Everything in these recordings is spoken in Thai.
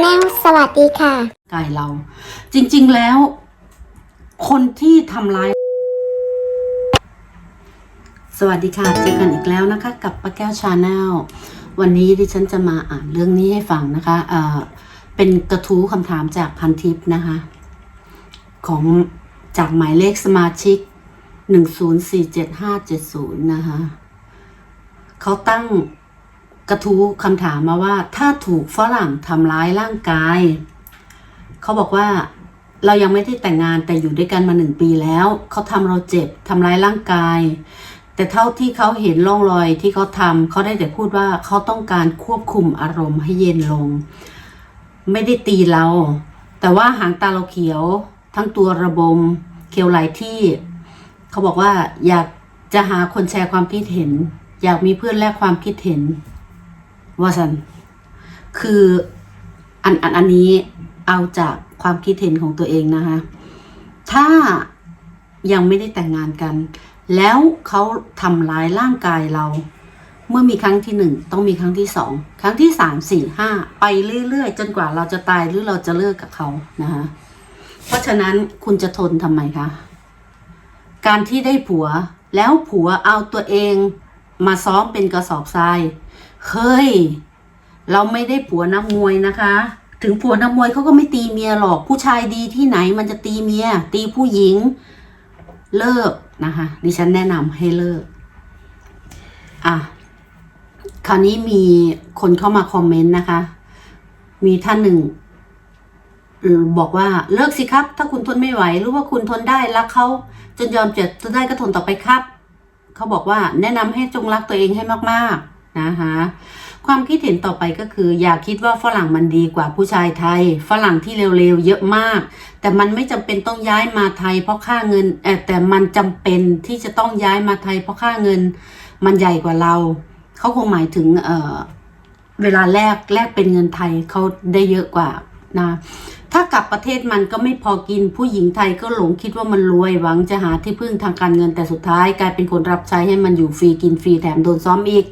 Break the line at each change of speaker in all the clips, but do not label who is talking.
แนลสวัสดีค่ะ
กายเรา จริง ๆแล้ว คนที่ทำร้าย สวัสดีค่ะเจอกันอีกแล้วนะคะ กับป้าแก้วชาแนลวันนี้ดิฉันจะมาอ่านเรื่องนี้ให้ฟังนะคะเอ่อเป็นกระทู้คำถามจากพันทิปนะคะ ของจากหมายเลขสมาชิก10477570นะคะเขาตั้ง กระทู้คำถามมาว่า ถ้าถูกฝรั่งทำร้ายร่างกาย เขาบอกว่าเรายังไม่ได้แต่งงานแต่อยู่ด้วยกันมาหนึ่งปีแล้ว เขาทำเราเจ็บทำร้ายร่างกาย แต่เท่าที่เขาเห็นร่องรอยที่เขาทำเขาได้แต่พูดว่าเขาต้องการควบคุมอารมณ์ให้เย็นลง ไม่ได้ตีเรา แต่ว่าหางตาเราเขียว ทั้งตัวระบมเขียวหลายที่ เขาบอกว่าอยากจะหาคนแชร์ความคิดเห็น อยากมีเพื่อนแลกความคิดเห็น ว่าสันคืออันอันอันนี้เอาจากความคิดเห็นของตัวเองนะคะ ถ้ายังไม่ได้แต่งงานกัน แล้วเขาทำร้ายร่างกายเรา เมื่อมีครั้งที่หนึ่งต้องมีครั้งที่สองครั้งที่สามสี่ห้าไปเรื่อยๆ จนกว่าเราจะตายหรือเราจะเลิกกับเขานะคะเพราะฉะนั้นคุณจะทนทำไมคะ การที่ได้ผัวแล้วผัวเอาตัวเองมาซ้อมเป็นกระสอบทราย เฮ้ย เราไม่ได้ผัวนักมวยนะคะ ถึงผัวนักมวยเขาก็ไม่ตีเมียหรอกผู้ชายดีที่ไหนมันจะตีเมีย ตีผู้หญิง เลิกนะคะดิฉันแนะนำให้เลิก อะ คราวนี้มีคนเข้ามาคอมเมนต์นะคะ มีท่านหนึ่งบอกว่าเลิกสิครับ ถ้าคุณทนไม่ไหวหรือว่าคุณทนได้รักเขาจนยอมเจ็บจะได้ก็ทนต่อไปครับ เขาบอกว่าแนะนำให้จงรักตัวเองให้มากๆ นะคะความคิดเห็นต่อไปก็คือ อย่าคิดว่าฝรั่งมันดีกว่าผู้ชายไทย ฝรั่งที่เร็วๆเยอะมาก แต่มันไม่จำเป็นต้องย้ายมาไทยเพราะค่าเงินแต่มันจำเป็นที่จะต้องย้ายมาไทยเพราะค่าเงิน มันใหญ่กว่าเรา เขาคงหมายถึงเเวลาแลกแลกเป็นเงินไทยเขาได้เยอะกว่านะถ้ากลับประเทศมันก็ไม่พอกินผู้หญิงไทยก็หลงคิดว่ามันรวยหวังจะหาที่พึ่งทางการเงินแต่สุดท้าย กลายเป็นคนรับใช้ให้มันอยู่ฟรีกินฟรีแถมโดนซ้อมอีก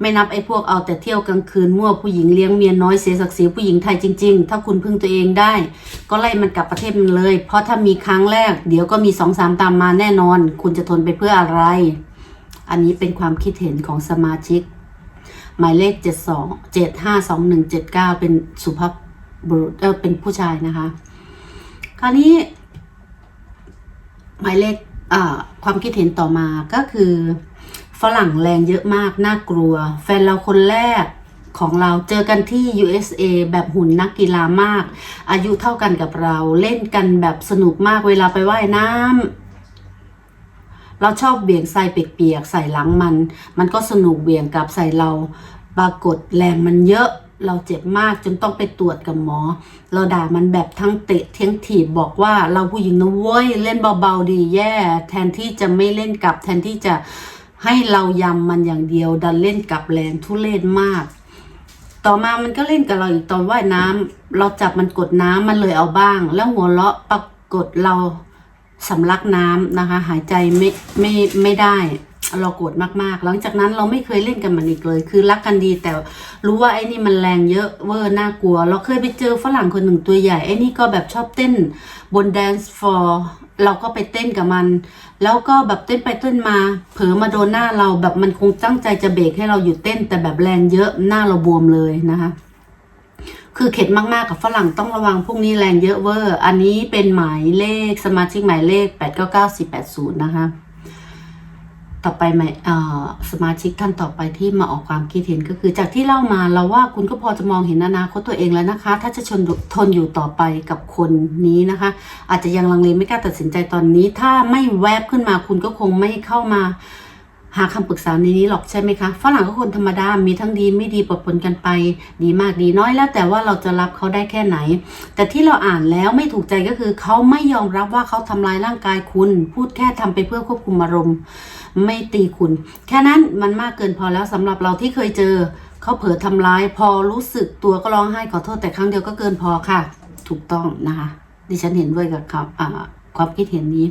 ไม่นับไอ้พวกเอาแต่เที่ยวกลางคืนมั่วผู้หญิงเลี้ยงเมียน้อยเสียศักดิ์ศรีผู้หญิงไทยจริง ๆ ถ้าคุณพึ่งตัวเองได้ ก็ไล่มันกลับประเทศมันเลย เพราะถ้ามีครั้งแรก เดี๋ยวก็มีสองสามตามมาแน่นอน คุณจะทนไปเพื่ออะไร อันนี้เป็นความคิดเห็นของสมาชิก หมายเลขเจ็ดสองเจ็ดห้าสองหนึ่งเจ็ดเก้าเป็นสุภาพบุรุษเออเป็นผู้ชายนะคะ คราวนี้ หมายเลขความคิดเห็นต่อมาก็คือ ฝรั่งแรงเยอะมาก น่ากลัว แฟนเราคนแรกของเราเจอกันที่ USA แบบหุ่นนักกีฬามาก อายุเท่ากันกับเราเล่นกันแบบสนุกมากเวลาไปว่ายน้ำเราชอบเบี่ยงใส่เปียกๆใส่หลังมัน มันก็สนุกเบี่ยงกลับใส่เราปรากฏแรงมันเยอะเราเจ็บมากจนต้องไปตรวจกับหมอ เราด่ามันแบบทั้งเตะทั้งถีบบอกว่าเราผู้หญิงนะเว้ยเล่นเบาๆดีแย่ แทนที่จะไม่เล่นกลับแทนที่จะ ให้เรายำมันอย่างเดียว ดันเล่นกลับแรงทุเรศมาก ต่อมามันก็เล่นกับเราอีกตอนว่ายน้ำเราจับมันกดน้ำมันเลยเอาบ้าง แล้วหัวเราะปรากฏเราสำลักน้ำนะคะ หายใจไม่ไม่ไม่ได้เราโกรธมากๆ หลังจากนั้นเราไม่เคยเล่นกันมันอีกเลย คือรักกันดีแต่รู้ว่าไอ้นี่มันแรงเยอะเวอร์น่ากลัว เราเคยไปเจอฝรั่งคนหนึ่งตัวใหญ่ไอ้นี่ก็แบบชอบเต้นบน dance floor เราก็ไปเต้นกับมัน แล้วก็แบบเต้นไปเต้นมา เผลอมาโดนหน้าเราแบบมันคงตั้งใจจะเบรกให้เราหยุดเต้น แต่แบบแรงเยอะหน้าเราบวมเลยนะคะคือเข็ดมากๆกับฝรั่งต้องระวังพวกนี้แรงเยอะเวอร์ อันนี้เป็นหมายเลขสมาชิกหมายเลข 8 9 9 4 8 0 นะคะ ต่อไปหมเอ่อสมาชิกท่านต่อไปที่มาออกความคิดเห็นก็คือ จากที่เล่ามาเราว่าคุณก็พอจะมองเห็นอนาคตตัวเองแล้วนะคะ ถ้าจะชนทนอยู่ต่อไปกับคนนี้นะคะ อาจจะยังลังเลไม่กล้าตัดสินใจตอนนี้ ถ้าไม่แวบขึ้นมาคุณก็คงไม่เข้ามา หาคำปรึกษาในนี้หรอกใช่ไหมคะฝรั่งก็คนธรรมดา มีทั้งดีไม่ดีปนปนกันไป ดีมากดีน้อยแล้วแต่ว่าเราจะรับเขาได้แค่ไหน แต่ที่เราอ่านแล้วไม่ถูกใจก็คือเขาไม่ยอมรับว่าเขาทำลายร่างกายคุณ พูดแค่ทำไปเพื่อควบคุมอารมณ์ ไม่ตีคุณ แค่นั้นมันมากเกินพอแล้วสำหรับเราที่เคยเจอ เขาเผลอทำร้ายพอรู้สึกตัวก็ร้องไห้ขอโทษแต่ครั้งเดียวก็เกินพอค่ะ ถูกต้องนะคะดิฉันเห็นด้วยกับคำอ่า ความคิดเห็นนี้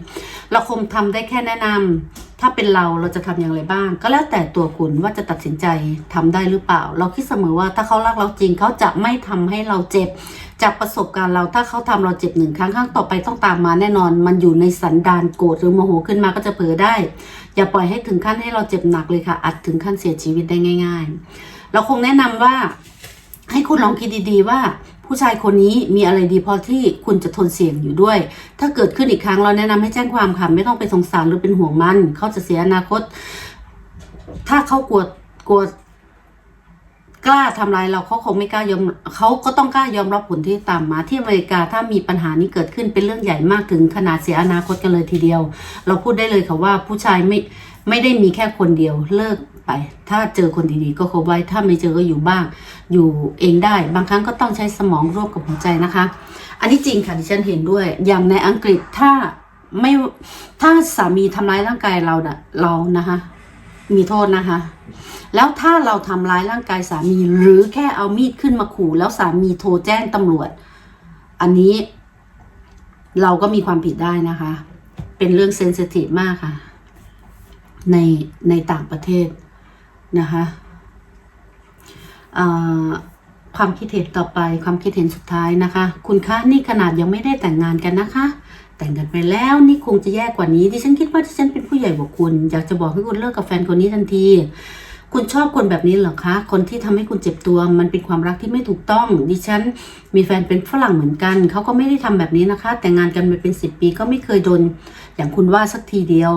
เราคงทำได้แค่แนะนำถ้าเป็นเราเราจะทำอย่างไรบ้าง ก็แล้วแต่ตัวคุณว่าจะตัดสินใจทำได้หรือเปล่า เราคิดเสมอว่าถ้าเขารักเราจริงเขาจะไม่ทำให้เราเจ็บ จากประสบการณ์เราถ้าเขาทำเราเจ็บหนึ่งครั้งครั้งต่อไปต้องตามมาแน่นอน มันอยู่ในสันดานโกรธหรือโมโหขึ้นมาก็จะเผลอได้ อย่าปล่อยให้ถึงขั้นให้เราเจ็บหนักเลยค่ะอาจถึงขั้นเสียชีวิตได้ง่าย ๆ เราคงแนะนำว่าให้คุณลองคิดดีๆว่า ผู้ชายคนนี้มีอะไรดีพอที่คุณจะทนเสี่ยงอยู่ด้วย ถ้าเกิดขึ้นอีกครั้งเราแนะนำให้แจ้งความค่ะไม่ต้องไปสงสารหรือเป็นห่วงมัน เขาจะเสียอนาคต ถ้าเขากลัวกลัวกล้าทำลายเราเขาคงไม่กล้ายอมเขาก็ต้องกล้ายอมรับผลที่ตามมาที่อเมริกาถ้ามีปัญหานี้เกิดขึ้นเป็นเรื่องใหญ่มากถึงขนาดเสียอนาคตกันเลยทีเดียว เราพูดได้เลยค่ะว่าผู้ชายไม่ไม่ได้มีแค่คนเดียวเลิก ไป ถ้าเจอคนดีๆก็คบไว้ ถ้าไม่เจอก็อยู่บ้าง อยู่เองได้ บางครั้งก็ต้องใช้สมองร่วมกับหัวใจนะคะ อันนี้จริงค่ะดิฉันเห็นด้วย อย่างในอังกฤษถ้าไม่ถ้าสามีทำร้ายร่างกายเราเน่ะเรานะคะ มีโทษนะคะ แล้วถ้าเราทำร้ายร่างกายสามีหรือแค่เอามีดขึ้นมาขู่ แล้วสามีโทรแจ้งตำรวจ อันนี้ เราก็มีความผิดได้นะคะ เป็นเรื่องเซนซิทีฟมากค่ะ ในในต่างประเทศ นะคะความคิดเห็นต่อไปความคิดเห็นสุดท้ายนะคะ คุณคะนี่ขนาดยังไม่ได้แต่งงานกันนะคะ แต่งกันไปแล้วนี่คงจะแย่กว่านี้ดิฉันคิดว่าดิฉันเป็นผู้ใหญ่กว่าคุณ อยากจะบอกให้คุณเลิกกับแฟนคนนี้ทันที คุณชอบคนแบบนี้เหรอคะ คนที่ทำให้คุณเจ็บตัว มันเป็นความรักที่ไม่ถูกต้อง ดิฉันมีแฟนเป็นฝรั่งเหมือนกัน เขาก็ไม่ได้ทำแบบนี้นะคะ แต่งงานกันมาเป็นสิบปีก็ไม่เคยโดนอย่างคุณว่าสักทีเดียว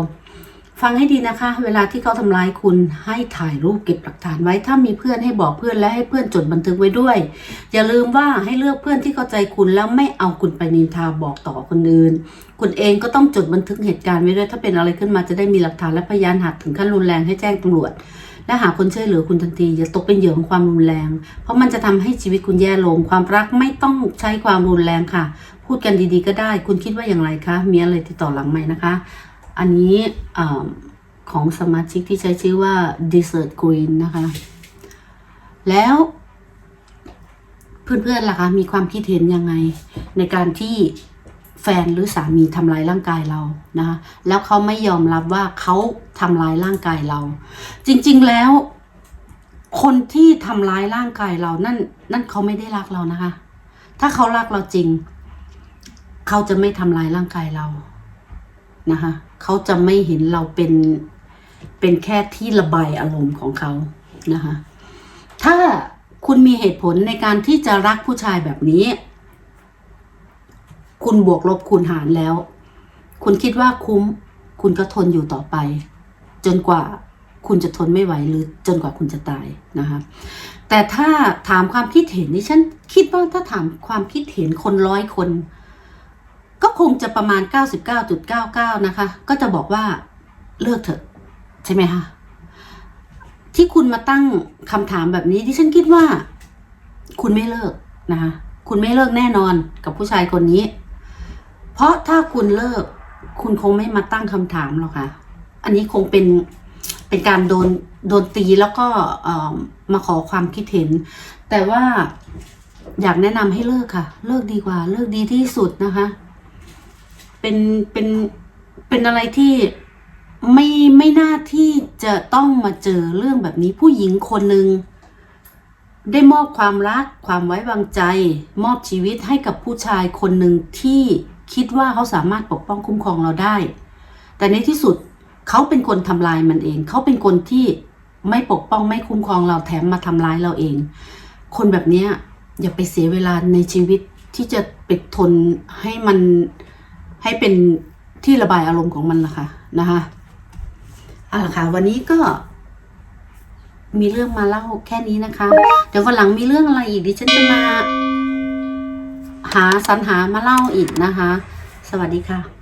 ฟังให้ดีนะคะ เวลาที่เขาทำร้ายคุณให้ถ่ายรูปเก็บหลักฐานไว้ถ้ามีเพื่อนให้บอกเพื่อนและให้เพื่อนจดบันทึกไว้ด้วย อย่าลืมว่าให้เลือกเพื่อนที่เข้าใจคุณแล้วไม่เอาคุณไปนินทาบอกต่อคนอื่น คุณเองก็ต้องจดบันทึกเหตุการณ์ไว้ด้วย ถ้าเป็นอะไรขึ้นมาจะได้มีหลักฐานและพยานหักถึงขั้นรุนแรงให้แจ้งตำรวจ และหาคนช่วยเหลือคุณทันทีอย่าตกเป็นเหยื่อของความรุนแรง เพราะมันจะทำให้ชีวิตคุณแย่ลง ความรักไม่ต้องใช้ความรุนแรงค่ะ พูดกันดีๆ ก็ได้ คุณคิดว่าอย่างไรคะมีอะไรติดต่อหลังใหมนะคะ อันนี้อของสมาชิกที่ใช้ชื่อว่า Desert Green นะคะ แล้วเพื่อนๆล่ะคะ มีความคิดเห็นยังไง ในการที่แฟนหรือสามีทำร้ายร่างกายเรานะคะแล้วเขาไม่ยอมรับว่าเขาทำร้ายร่างกายเรา จริงๆแล้ว คนที่ทำร้ายร่างกายเรานั่นนั่นเขาไม่ได้รักเรานะคะ ถ้าเขารักเราจริง เขาจะไม่ทำร้ายร่างกายเรานะคะ เขาจะไม่เห็นเราเป็นเป็นแค่ที่ระบายอารมณ์ของเขานะคะ ถ้าคุณมีเหตุผลในการที่จะรักผู้ชายแบบนี้ คุณบวกลบคูณหารแล้ว คุณคิดว่าคุ้ม คุณก็ทนอยู่ต่อไป จนกว่าคุณจะทนไม่ไหวหรือจนกว่าคุณจะตายนะคะ แต่ถ้าถามความคิดเห็นนี่ฉันคิดว่าถ้าถามความคิดเห็นคนร้อยคน ก็คงจะประมาณ 99.99 นะคะ ก็จะบอกว่าเลิกเถอะ ใช่ไหมคะที่คุณมาตั้งคำถามแบบนี้ที่ฉันคิดว่า คุณไม่เลิกนะคะคุณไม่เลิกแน่นอนกับผู้ชายคนนี้ เพราะถ้าคุณเลิก คุณคงไม่มาตั้งคำถามหรอกค่ะ อันนี้คงเป็นเป็นการโดนโดนตีแล้วก็เออมาขอความคิดเห็น แต่ว่าอยากแนะนำให้เลิกค่ะ เลิกดีกว่า เลิกดีที่สุดนะคะ เป็นเป็นเป็นอะไรที่ไม่ไม่น่าที่จะต้องมาเจอเรื่องแบบนี้ผู้หญิงคนหนึ่งได้มอบความรักความไว้วางใจ มอบชีวิตให้กับผู้ชายคนหนึ่งที่คิดว่าเขาสามารถปกป้องคุ้มครองเราได้ แต่ในที่สุดเขาเป็นคนทำลายมันเอง เขาเป็นคนที่ไม่ปกป้องไม่คุ้มครองเราแถมมาทำร้ายเราเอง คนแบบนี้อย่าไปเสียเวลาในชีวิตที่จะไปทนให้มัน ให้เป็นที่ระบายอารมณ์ของมันละค่ะนะคะเอาละค่ะ วันนี้ก็ มีเรื่องมาเล่าแค่นี้นะคะ เดี๋ยววันหลังมีเรื่องอะไรอีกดิฉันจะมา หาสรรหามาเล่าอีกนะคะ สวัสดีค่ะ